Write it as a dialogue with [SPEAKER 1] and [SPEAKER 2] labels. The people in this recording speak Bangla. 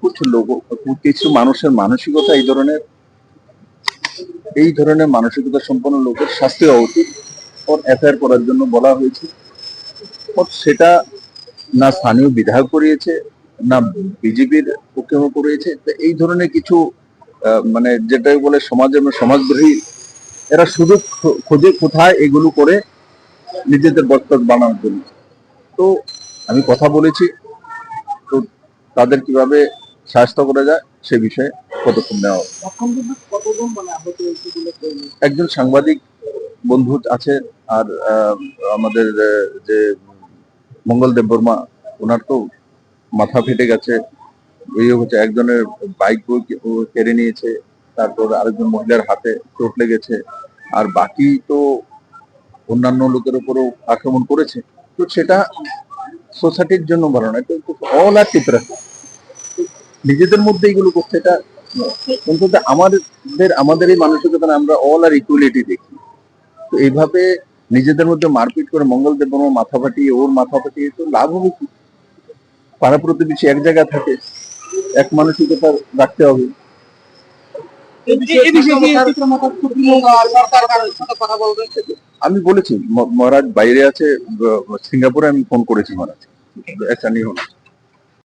[SPEAKER 1] কিছু লোক কিছু মানুষের মানসিকতা এই ধরনের এই ধরনের মানসিকতা সম্পন্ন লোকের শাস্তি হওয়া উচিত। ওর এফআইআর করার জন্য বলা হয়েছে। সেটা না স্থানীয় বিধায়ক করিয়েছে, না বিজেপির পক্ষেও করিয়েছে। এই ধরনের কিছু মানে যেটা বলে সমাজের সমাজদ্রোহী, এরা শুধু খোঁজে কোথায় এগুলো করে নিজেদের বক্তব্য বানানোর জন্য। তো আমি কথা বলেছি। তাদের কীভাবে স্বাস্থ্য করা যায় সে বিষয়ে পদক্ষেপ নেওয়া
[SPEAKER 2] কিন্তু?
[SPEAKER 1] একজন সাংবাদিক বন্ধু আছে আর আমাদের যে মঙ্গল দেব বর্মা, ওনার তো মাথা ফেটে গেছে। ইয়ে হচ্ছে একজনের বাইক কেড়ে নিয়েছে, তারপর আরেকজন মহিলার হাতে চোট লেগেছে। আর বাকি তো অন্যান্য লোকের উপরও আক্রমণ করেছে। তো সেটা সোসাইটির জন্য ভালো না অল আর টিপরা নিজেদের মধ্যে এগুলো করছে এটা অন্তত আমাদের আমাদের এই মানসিকতা আমরা অল আর ইকুয়ালিটি দেখি। তো এইভাবে নিজেদের মধ্যে মারপিট করে মঙ্গল দেব মাথা ফাটিয়ে ওর মাথা ফাটিয়ে তো লাভ হবে কি? পাড়া প্রতিবেশী এক জায়গায় থাকে এক মানসিকতা রাখতে হবে। আমি বলেছি মহারাজ বাইরে আছে সিঙ্গাপুরে আমি ফোন করেছি মহারাজ। আচ্ছা নিহ